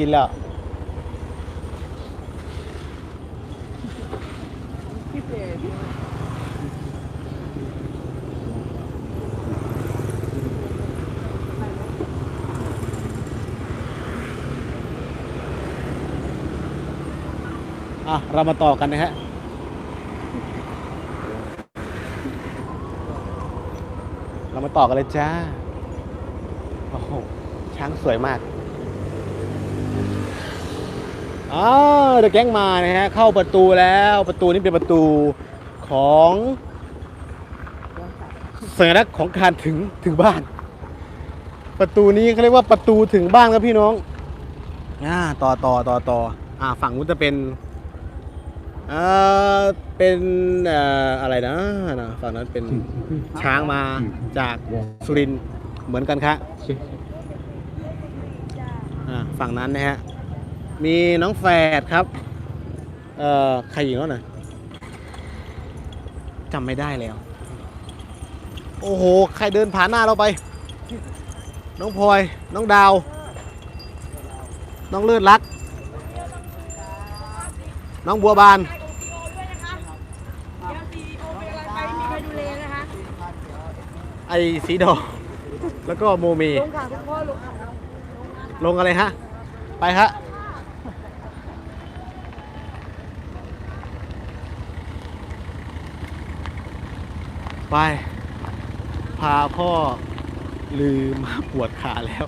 กินแล้วอะ เรามาต่อกันนะฮะเรามาต่อกันเลยจ้า โอ้โห ช้างสวยมาก อ้าวเดอะแก๊งมานะฮะเข้าประตูแล้วประตูนี้เป็นประตูของสัญลักษณ์ของการถึงถึงบ้าน ประตูนี้เขาเรียกว่าประตูถึงบ้านครับพี่น้องอ่าต่อต่อต่อต่ออ่าฝั่งนู้นจะเป็นอ่าเป็นเอ่ออะไรนะนะฝั่งนั้นเป็นช้างมาจากสุรินทร์เหมือนกันครับอ่าฝั่งนั้นนะฮะ มีน้องแฝดครับ เอ่อใครหญิงแล้วน่ะจำไม่ได้แล้ว โอ้โห ใครเดินผ่านหน้าเราไป น้องพลอย น้องดาว น้องเลือดรัก น้องบัวบานถ่ายกับซีโอด้วยนะคะเดี๋ยวซีโอเป็นอะไรไปไม่มีใครดูแลนะคะไอ้สีดอแล้วก็โมเมลงค่ะคุณพ่อลงค่ะลงอะไรฮะ ไปฮะ ไป พาพ่อลืมมาปวดขาแล้ว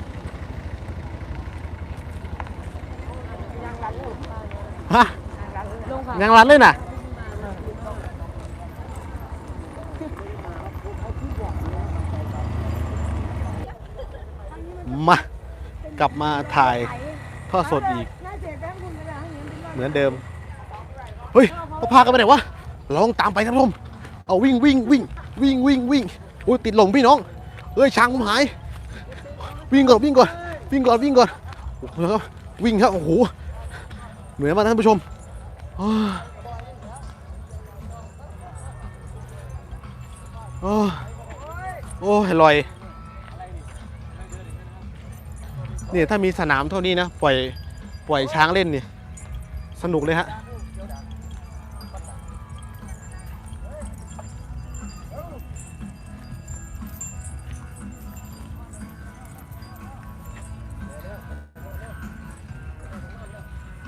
ฮะ ยังรันเลยน่ะ มา กลับมาถ่ายทอดสดอีก เหมือนเดิม เฮ้ยเขาพากันไปไหนวะเราต้องตามไปครับผม เอาวิ่งวิ่งวิ่ง วิ่งวิ่งวิ่งอุ้ยติดหลงพี่น้องเอ้ยช้างผมหาย วิ่งก่อนวิ่งก่อนวิ่งก่อนวิ่งก่อนโอ้โหแล้วก็วิ่งครับโอ้โหเหนื่อยมากท่านผู้ชมโอ้โอ้ยลอยเนี่ยถ้ามีสนามเท่านี้นะปล่อยปล่อยช้างเล่นเนี่ยสนุกเลยฮะ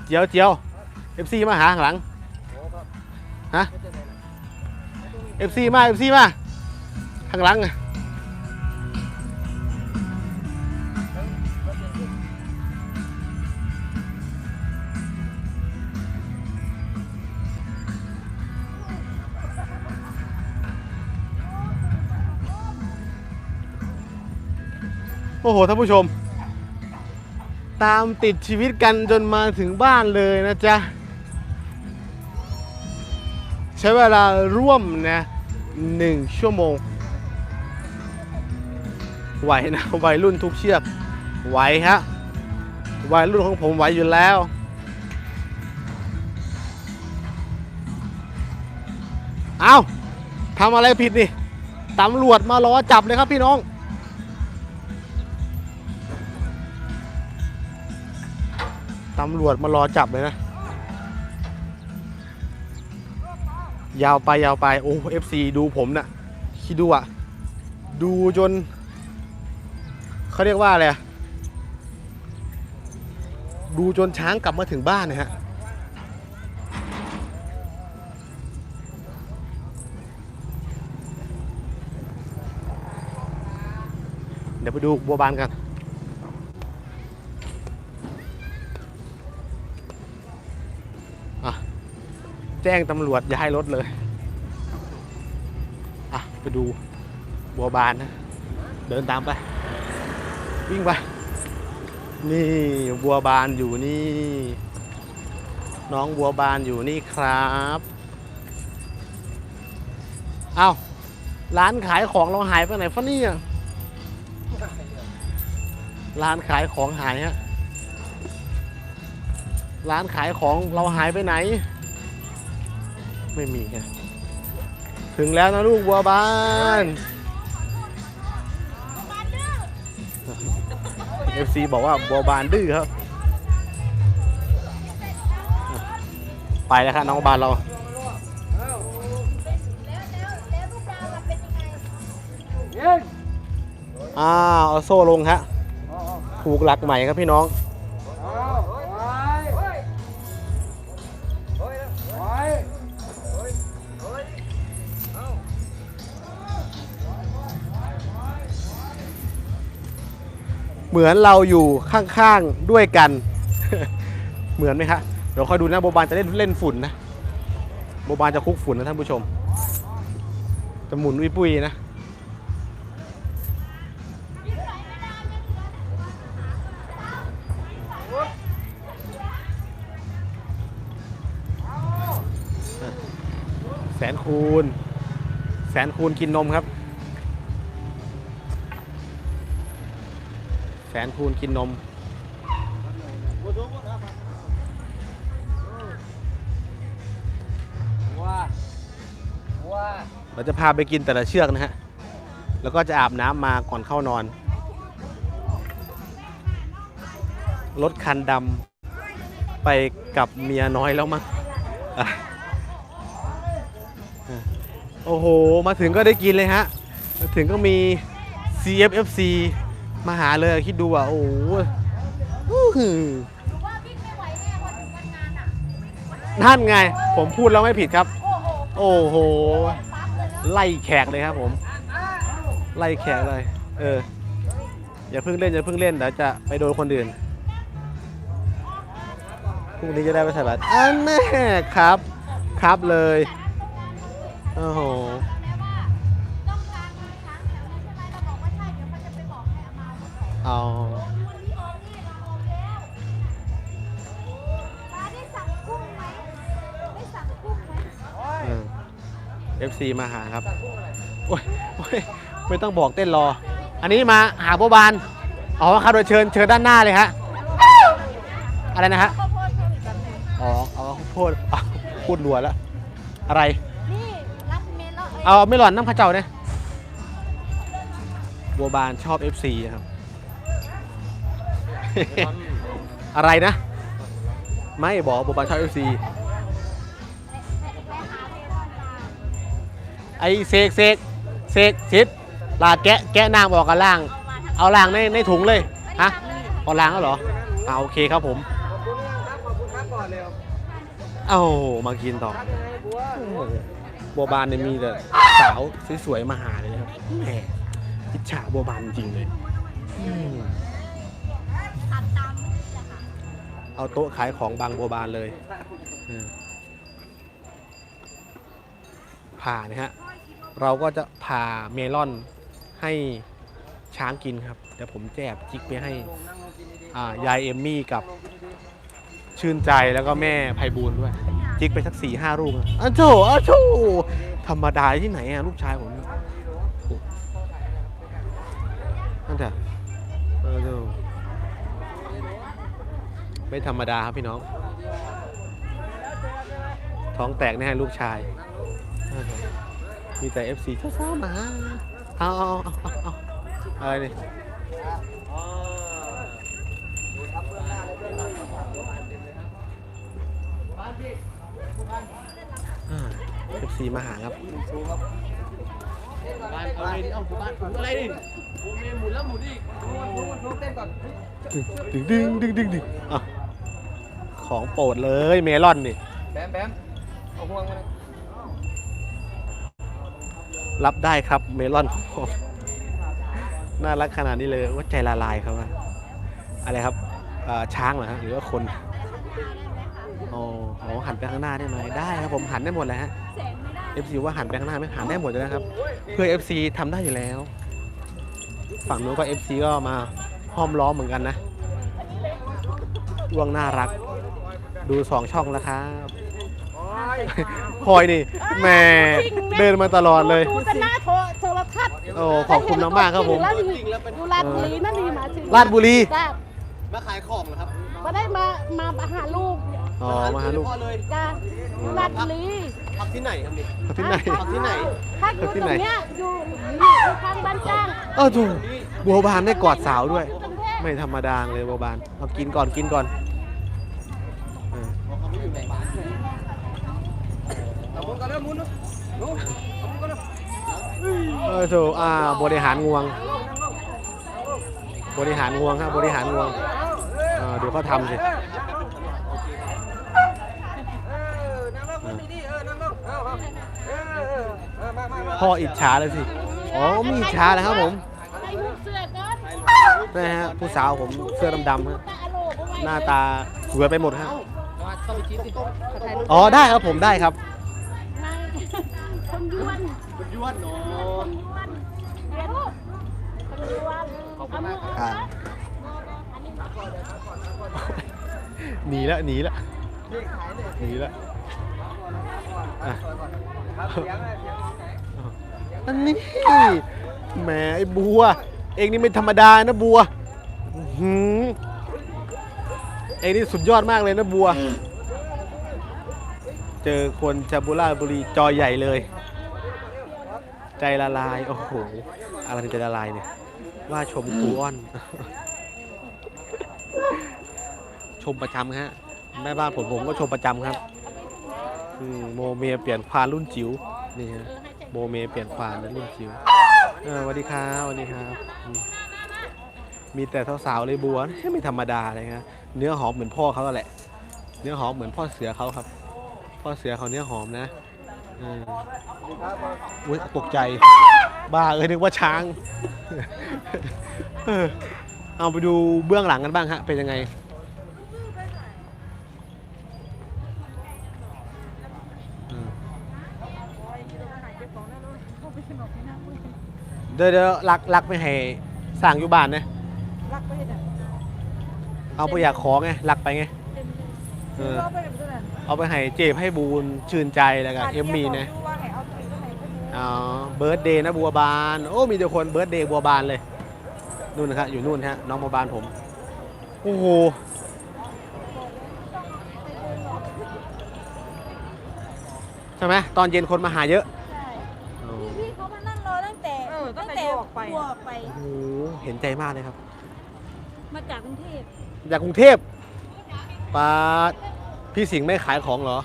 เจียวเจียวเอฟซีมาหาข้างหลังฮะเอฟซีมาเอฟซีมาข้างหลังโอ้โหท่านผู้ชม ตามติดชีวิตกันจนมาถึงบ้านเลยนะจ๊ะ ใช้เวลาร่วมนะหนึ่งชั่วโมง ไหวนะวัยรุ่นทุกเชือกไหวฮะวัยรุ่นของผมไหวอยู่แล้ว เอาทำอะไรผิดนี่ตำรวจมารอจับเลยครับพี่น้อง ตำรวจมารอจับเลยนะ ยาวไปยาวไป โอ้เอฟซีดูผมนะ่ะคิดดูอะดูจน เขาเรียกว่าอะไรดูจนช้างกลับมาถึงบ้านนะฮะเดี๋ยวไปดูบัวบานกัน แจ้งตำรวจย้ายรถเลย อะ ไปดูบัวบานนะ เดินตามไป วิ่งไป นี่บัวบานอยู่นี่ น้องบัวบานอยู่นี่ครับเอา้าร้านขายของเราหายไปไหนฟะเนี่ยร้านขายของหายฮะร้านขายของเราหายไปไหน ไม่มีไงถึงแล้วนะลูกบัวบานเอฟซีบอกว่าบัวบานดื้อครับ ไปแล้วครับน้องบานเราอ้าวโซ่ลงฮะ ถูกหลักใหม่ครับพี่น้อง เหมือนเราอยู่ข้างๆด้วยกัน เหมือนไหมครับเดี๋ยวคอยดูนะโบบานจะเล่นเล่นฝุ่นนะโบบานจะคุกฝุ่นนะท่านผู้ชม จะหมุนวิปุยนะแสนคูณ แสนคูณกินนมครับ แสนคูณกินนมว้าว้าเราจะพาไปกินแต่ละเชือกนะฮะ แล้วก็จะอาบน้ำมาก่อนเข้านอน รถคันดำไปกับเมียน้อยแล้วมั้งโอ้โห มาถึงก็ได้กินเลยฮะ มาถึงก็มี CFFC มาหาเลยคิดดูอะโอ้โหอื้อหือหรือว่าวิ่งไม่ไหวแน่พอถึงวันงานอะนั่นไง ผมพูดแล้วไม่ผิดครับ โอ้โห ไล่แขกเลยครับผม ไล่แขกเลย เออ อย่าเพิ่งเล่นอย่าเพิ่งเล่นเดี๋ยวจะไปโดนคนอื่นพรุ่งนี้จะได้ไปใส่บาตรอันแน่ครับ ครับเลย โอ้โห เอาวันนี้ออกนี่เราออกแล้วป้าได้สั่งกุ้งไหมได้สั่งกุ้งไหมเออ FC มาหาครับ โอ้ยโอ้ยไม่ต้องบอกเต้นรอ อันนี้มาหาโบบาน อ๋อครับโดยเชิญเชิญด้านหน้าเลยฮะ อะไรนะฮะข้าวโพดเพิ่มอีกแบบหนึงอ๋อเอาข้าวโพดอ้าวพูดรัวแล้ว อะไรนี่รับเมลแล้วเอาไม่หล่อนน้ำข้าวเจ้าเนี่ยบัวบานชอบ FC นะครับ อะไรนะ ไม่บอกบัวบาชอบ FC ไปหาเอนมาไอเสกเสกเสกชิดลาแกะแกะนางบอกกันล่าง เอาล่างในในถุงเลยฮะเอาล่างแล้วเหรออ่าโอเคครับผมขอบคุณครับขอบคุณครับก่อนเร็วเอ้ามากินต่อบัวโบัวบานเนี่ยมีแต่สาวสวยๆมาหาเลยนะครับแหมอิจฉาบัวบานจริงเลย เอาโต๊ะขายของบางบัวบานเลยผ่านี่ยฮะ เราก็จะผ่าเมลอนให้ช้างกินครับ เดี๋ยวผมแจบจิกไปให้อายายเอมมี่กับชื่นใจแล้วก็แม่ไพบูลด้วย จิกไปสักสี่ห้าลูกอ้าวโถอ้าวโถธรรมดาที่ไหนอะลูกชายผมนั่นแต่เออโถ ไม่ธรรมดาครับพี่น้อง ท้องแตกแน่ลูกชายนั่เอะมีแต่ FC เช้าๆมาเอาเอาเอาเอาเอาอะไรนี่เอ่า FC มาหาครับบ้านเอาเลยดิเอาบ้านอะไรดิผมมีหมุนแล้วหมุนอีกหมุนหมุนเต้นก่อนดึงดึงดึงดึงดึงอะ ของโปรดเลยเมลอนนี่แบมแบมเอาห่วงมาเลยรับได้ครับเมลอนของผมน่ารักขนาดนี้เลยว่าใจละลายครับว่าอะไรครับเอ่อช้างเหรอฮะหรือว่าคนอ๋ออ๋อหันไปข้างหน้าได้ไหมได้ครับผมหันได้หมดเลยฮะแสงไม่ได้ FC ว่าหันไปข้างหน้าไม่หันได้หมดเลยนะครับ เพื่อ FC ทำได้อยู่แล้ว ฝั่งนู้นก็ FC ก็มาห้อมล้อมเหมือนกันนะว่วงน่ารัก ดูสองช่องแล้วครับโอ้ยพลอยนี่แหม่เดินมาตลอดเลย ดูแต่หน้าโทรโทรทัศน์โอ้ขอบคุณมากๆครับผม ดูลาดบุรีนั่นนี่มาถึงลาดบุรี จ้ามาขายของเหรอครับมาได้มามาหาลูกอ๋อ มาหาลูกจ้าดูลาดบุรีพักที่ไหนครับนี่พักที่ไหน พักที่ไหนพักอยู่ที่ตรไหนงเนี้ยอยู่อยู่ข้างบ้านจ้างเออถูกบัวบานได้กอดสาวด้วยกรุงเทพไม่ธรรมดาเลยบัวบานเอากินก่อนกินก่อนเออ มุนกันแล้วมุน เนาะหนูเอามุนกันแล้วเออโถอ่าบริหารงวง บริหารงวงครับบริหารงวงอ่าเดี๋ยวเขาทำสิเออนั่งลงมันมีดีเออนั่งลงเอาเอาเออเออเออมามามาพ่ออิจฉาเลยสิ อ๋อมีอิจฉาแล้วครับผมใส่หูเสื้อก่อนนะฮะผู้สาวผมเสื้อดำๆฮะตาโลบเอาไว้หน้าตาสวยไปหมดฮะต้องไปชิมสิขอถ่ายรูปอ๋อได้ครับผมได้ครับนั่ง คนยวนยวนอ๋อคนยวนเดี๋ยวลูกคนยวนเอามือเอาครับอันนี้หนีแล้วหนีแล้วนี่ขายเลยหนีแล้วอะครับเสียงอะไรเสียงร้องไหนอันนี้แหมไอ้บัว เองนี่ไม่ธรรมดานะบัวอื้อหือเองนี่สุดยอดมากเลยนะบัว เจอคนจาบุราบุรีจอใหญ่เลย ใจละลาย โอ้โห อะไรใจละลายเนี่ย ว่าชมครูอ้อน ชมประจำฮะ แม่บ้านผมผมก็ชมประจำครับอืโมเมเปลี่ยนควานรุ่นจิ๋ว นี่ฮะ โมเมเปลี่ยนควานรุ่นจิ๋วสวัสดีครับสวัสดีครับ มีแต่สาวๆเลยบัวไม่ธรรมดาเลยครับเนื้อหอมเหมือนพ่อเขาแหละ เนื้อหอมเหมือนพ่อเสือเขาครับ พ่อเสือเขาเนื้อหอมนะเอออุ้ยตกใจ บ้าเอ้ยนึกว่าช้างเออเอาไปดูเบื้องหลังกันบ้างฮะ เป็นยังไงอืมเดี๋ยวเดี๋ยวลักลักไปให้สั่งอยู่บ้านนะรักไปเห็นอะเอาไปอยากขอไงลักไปไงเออชอบไปแบบนั้นเอาไปให้เจบให้บูนชื่นใจแล้วก็เอ็มมีนะ อ๋อเบิร์ดเดย์นะบัวบาน โอ้มีแต่คนเบิร์ดเดย์บัวบานเลยนู่นนะครับอยู่นู่นฮะน้องบัวบานผมโอ้โหใช่ไหมตอนเย็นคนมาหาเยอะใช่อ๋อพี่เขามานั่งรอตั้งแต่เออตั้งแต่ออกไป บัวออกไป โอ้โหเห็นใจมากเลยครับ มาจากกรุงเทพจากกรุงเทพปาดพี่สิงห์ไม่ขายของเหรอ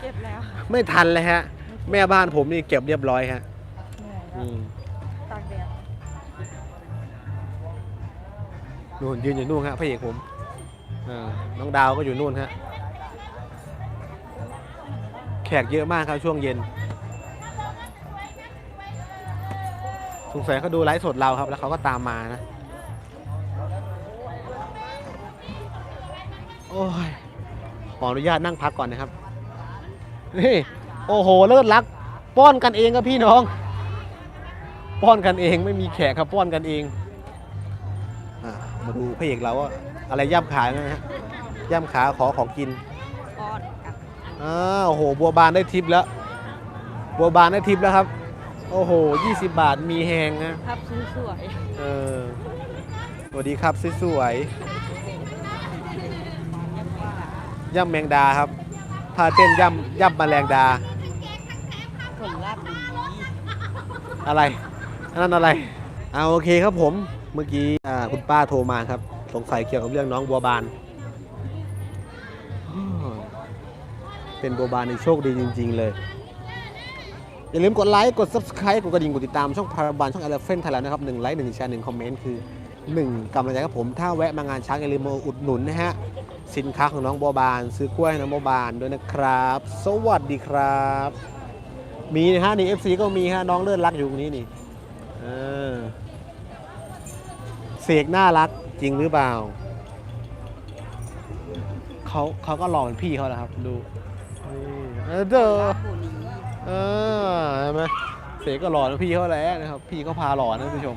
เก็บแล้ว ไม่ทันเลยฮะ แม่บ้านผมนี่เก็บเรียบร้อยฮะเหนื่อยแล้อืวมตากแดดนู่นยืนอยู่นู่นฮะพระเอกผมอ่าน้องดาวก็อยู่นู่นฮะแขกเยอะมากครับช่วงเย็น สงสัยเขาดูไลฟ์สดเราครับ แล้วเขาก็ตามมานะ โอ้ยขออนุญาตนั่งพักก่อนนะครับนี่ โอ้โห เลิศรัก ป้อนกันเองครับพี่น้อง ป้อนกันเองไม่มีแขกครับป้อนกันเองอะมาดูพระเอกเราว่าอะไรย่ำขานะฮะย่ำขาขอของกินออดกับอ้าวโอ้โห บัวบานได้ทิปแล้ว บัวบานได้ทิปแล้วครับ โอ้โห 20 บาทมีแหงนะภาพสวยเออสวัสดีครับสวยๆย่ำแมงดาครับท่าเต้นย่ำย่ำแมลงดา อะไรนนั้นอะไรเอาโอเคครับผมเมื่อกี้คุณป้าโทรมาครับ สงสัยเกี่ยวกับเรื่องน้องบัวบาน เป็นบัวบานในโชคดีจริง ๆ เลย อย่าลืมกดไลค์กด subscribe กดกระดิ่งกดติดตาม ช่องพาราบานช่อง Elephant Thailand นะครับ1ไลค์1แชร์1คอมเมนต์คือ1กำลังใจครับผม ถ้าแวะมางานช้างอย่าลืมมาอุดหนุนนะฮะ สินค้าของน้องบัวบาน ซื้อกล้วยให้น้องบัวบานด้วยนะครับ สวัสดีครับ มีนะฮะนี่ FC ก็มีฮะน้องเลื่อนรักอยู่ตรงนี้นี่เออเสกน่ารักจริงหรือเปล่าเขาเขาก็หล่อเหมือนพี่เขาแหละครับ ดูนี่เออเด้อบุรีเออเห็นไหมเสกก็หล่อนะพี่เขาแล้วนะครับ พี่เขาพาหล่อนะท่านผู้ชม